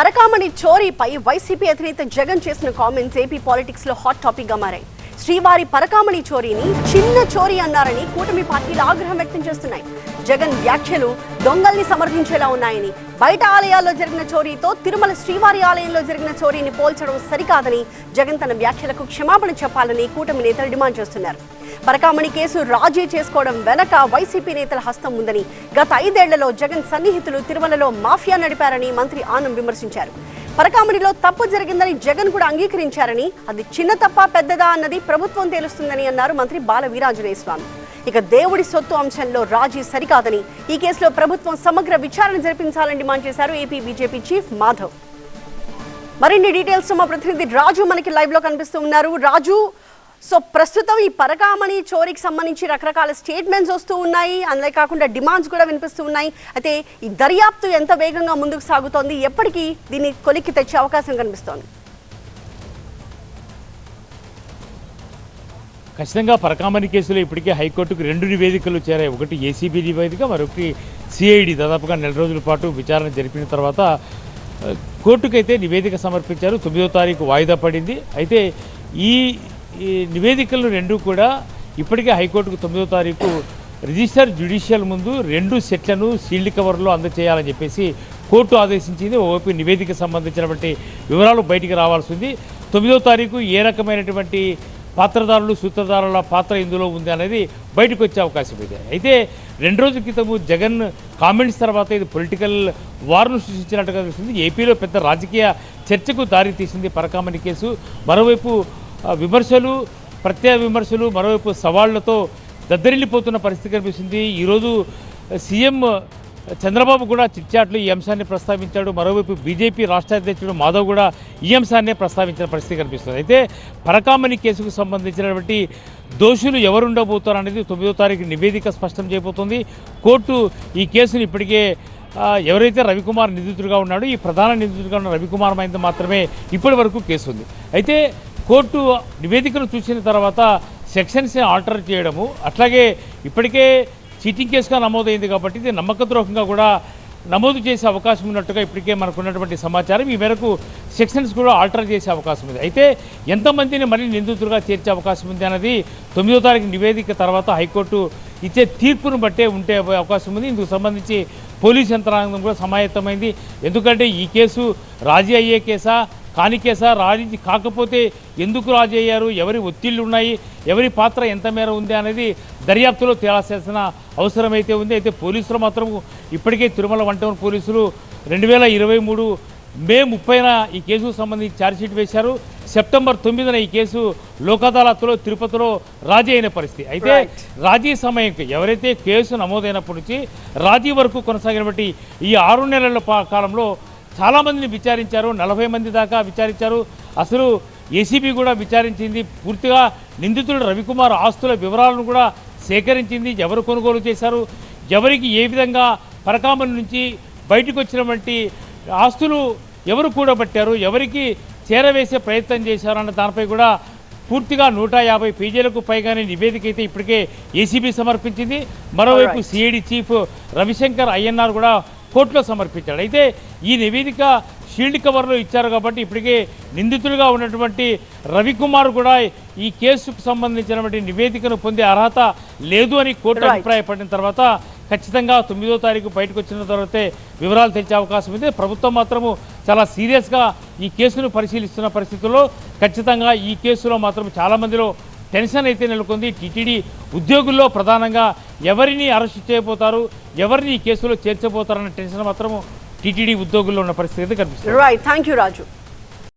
Parakamani చోరీపై YCP అధినేత జగన్ చేసిన comments AP పాలిటిక్స్లో హాట్ టాపిక్గా మారాయి. శ్రీవారి పరకామణి చోరీని చిన్న చోరీ అన్నారని కూటమి పార్టీలు ఆగ్రహం వ్యక్తం చేస్తున్నాయి. జగన్ వ్యాఖ్యలు దొంగల్ని సమర్థించేలా ఉన్నాయని బయట ఆలయాల్లో జరిగిన చోరీతో తిరుమల శ్రీవారి ఆలయంలో జరిగిన చోరీని పోల్చడం సరికాదని జగన్ తన వ్యాఖ్యలకు క్షమాపణ చెప్పాలని కూటమి నేతలు డిమాండ్ చేస్తున్నారు. పరకామణి కేసు రాజీ చేసుకోవడం వెనక వైసీపీ నేతల హస్తం ఉందని గత ఐదేళ్ళలో జగన్ సన్నిహితులు తిరుమలలో మాఫియా నడిపారని మంత్రి ఆనం విమర్శించారు. పరకామణిలో తప్పు జరిగిందని జగన్ కూడా అంగీకరించారని అది చిన్న తప్ప పెద్దదా అన్నది ప్రభుత్వం తేలుస్తుందని అన్నారు మంత్రి బాల వీరాంజనేయ స్వామి ఇక దేవుడి సొత్తు అంశంలో రాజీ సరికాదని ఈ కేసులో ప్రభుత్వం సమగ్ర విచారణ జరిపించాలని డిమాండ్ చేశారు ఏపీ బీజేపీ చీఫ్ మాధవ్. మరిన్ని డీటెయిల్స్ మా ప్రతినిధి రాజు మనకి లైవ్లో కనిపిస్తూ ఉన్నారు. రాజు సో ప్రస్తుతం ఈ పరకామణి చోరీకి సంబంధించి రకరకాల స్టేట్మెంట్స్ వస్తూ ఉన్నాయి. అందులో కాకుండా డిమాండ్స్ కూడా వినిపిస్తూ ఉన్నాయి. అయితే ఈ దర్యాప్తు ఎంత వేగంగా ముందుకు సాగుతోంది? ఎప్పటికీ దీన్ని కొలిక్కి తెచ్చే అవకాశం కనిపిస్తోంది. ఖచ్చితంగా పరకామణి కేసులో ఇప్పటికే హైకోర్టుకు రెండు నివేదికలు చేరాయి. ఒకటి ఏసీబీ నివేదిక మరొకటి సిఐడి. దాదాపుగా నెల రోజుల పాటు విచారణ జరిపిన తర్వాత కోర్టుకైతే నివేదిక సమర్పించారు. తొమ్మిదో తారీఖు వాయిదా పడింది. అయితే ఈ ఈ నివేదికలు రెండు కూడా ఇప్పటికే హైకోర్టుకు తొమ్మిదో తారీఖు రిజిస్టర్ జ్యుడిషియల్ ముందు రెండు సెట్లను సీల్డ్ కవర్లో అందజేయాలని చెప్పేసి కోర్టు ఆదేశించింది. ఓపీ నివేదిక సంబంధించినటువంటి వివరాలు బయటికి రావాల్సి ఉంది. తొమ్మిదో తారీఖు ఏ రకమైనటువంటి పాత్రదారులు సూత్రధారుల పాత్ర ఇందులో ఉంది అనేది బయటకు వచ్చే అవకాశం ఇది అయితే రెండు రోజుల క్రితము జగన్ కామెంట్స్ తర్వాత ఇది పొలిటికల్ వార్ను సృష్టించినట్టుగా తెలుస్తుంది. ఏపీలో పెద్ద రాజకీయ చర్చకు దారి తీసింది పరకామణి కేసు. మరోవైపు విమర్శలు ప్రత్యయ విమర్శలు మరోవైపు సవాళ్ళతో దద్దరిల్లిపోతున్న పరిస్థితి కనిపిస్తుంది. ఈరోజు సీఎం చంద్రబాబు కూడా చిట్చాట్లు ఈ అంశాన్ని ప్రస్తావించాడు. మరోవైపు బీజేపీ రాష్ట్ర అధ్యక్షుడు మాధవ్ కూడా ఈ అంశాన్నే ప్రస్తావించిన పరిస్థితి కనిపిస్తుంది. అయితే పరకామణి కేసుకు సంబంధించినటువంటి దోషులు ఎవరుండబోతారనేది అనేది తొమ్మిదో తారీఖు నివేదిక స్పష్టం చేయబోతుంది. కోర్టు ఈ కేసును ఇప్పటికే ఎవరైతే రవికుమార్ నిందితుడిగా ఉన్నాడో ఈ ప్రధాన నిందితుడిగా ఉన్న రవికుమార్ మీద మాత్రమే ఇప్పటి వరకు కేసు ఉంది అయితే కోర్టు నివేదికను చూసిన తర్వాత సెక్షన్స్ని ఆల్టర్ చేయడము అట్లాగే ఇప్పటికే చీటింగ్ కేసుగా నమోదైంది కాబట్టి ఇది నమ్మక ద్రోహంగా కూడా నమోదు చేసే అవకాశం ఉన్నట్టుగా ఇప్పటికే మనకున్నటువంటి సమాచారం. ఈ మేరకు సెక్షన్స్ కూడా ఆల్టర్ చేసే అవకాశం ఉంది. అయితే ఎంతమందిని మళ్ళీ నిందితులుగా చేర్చే అవకాశం ఉంది అన్నది తొమ్మిదో తారీఖు నివేదిక తర్వాత హైకోర్టు ఇచ్చే తీర్పును బట్టే ఉంటే అవకాశం ఉంది. ఇందుకు సంబంధించి పోలీస్ యంత్రాంగం కూడా సమాయత్తమైంది. ఎందుకంటే ఈ కేసు రాజీ అయ్యే కేసా? కాని కేసా రాజీ కాకపోతే ఎందుకు రాజీ అయ్యారు? ఎవరి ఒత్తిళ్ళు ఉన్నాయి? ఎవరి పాత్ర ఎంత మేర ఉంది అనేది దర్యాప్తులో తేలాల్సిన అవసరం అయితే ఉంది. అయితే పోలీసులు మాత్రం ఇప్పటికే తిరుమల వన్ టౌన్ పోలీసులు రెండు వేల ఇరవై మూడు మే ముప్పైన ఈ కేసుకు సంబంధించి ఛార్జ్షీట్ వేశారు. సెప్టెంబర్ తొమ్మిదిన ఈ కేసు లోక్ అదాలత్లో తిరుపతిలో రాజీ అయిన పరిస్థితి. అయితే. రాజీ సమయంకి ఎవరైతే కేసు నమోదైనప్పటి నుంచి రాజీ వరకు కొనసాగినటువంటి ఈ ఆరు నెలల కాలంలో చాలామందిని విచారించారు నలభై మంది దాకా విచారించారు. అసలు ఏసీబీ కూడా విచారించింది. పూర్తిగా నిందితుడు రవికుమార్ ఆస్తుల వివరాలను కూడా సేకరించింది. ఎవరు కొనుగోలు చేశారు? ఎవరికి ఏ విధంగా పరకామణి నుంచి బయటకు వచ్చినటువంటి ఆస్తులు ఎవరు కూడబట్టారు? ఎవరికి చేరవేసే ప్రయత్నం చేశారు అన్న దానిపై కూడా పూర్తిగా నూట యాభై పేజీలకు పైగానే నివేదిక అయితే ఇప్పటికే ఏసీబీ సమర్పించింది. మరోవైపు. సిఐడి చీఫ్ రవిశంకర్ అయ్యన్నార్ కూడా కోర్టులో సమర్పించాడు. అయితే ఈ నివేదిక షీల్డ్ కవర్లో ఇచ్చారు కాబట్టి ఇప్పటికే నిందితులుగా ఉన్నటువంటి రవికుమార్ కూడా ఈ కేసుకు సంబంధించినటువంటి నివేదికను పొందే అర్హత లేదు అని కోర్టు. అభిప్రాయపడిన తర్వాత ఖచ్చితంగా తొమ్మిదో తారీఖు బయటకు వచ్చిన తర్వాతే వివరాలు తెచ్చే అవకాశం ఉంది. ప్రభుత్వం మాత్రము చాలా సీరియస్గా ఈ కేసును పరిశీలిస్తున్న పరిస్థితుల్లో ఖచ్చితంగా ఈ కేసులో మాత్రం చాలా మందిలో టెన్షన్ అయితే నెలకొంది. టీటీడీ ఉద్యోగుల్లో ప్రధానంగా ఎవరిని అరెస్ట్ చేయబోతారు? ఎవరిని ఈ కేసులో చేర్చబోతారన్న టెన్షన్ మాత్రం టీటీడీ ఉద్యోగుల్లో ఉన్న పరిస్థితి కనిపిస్తుంది. Right thank you Raju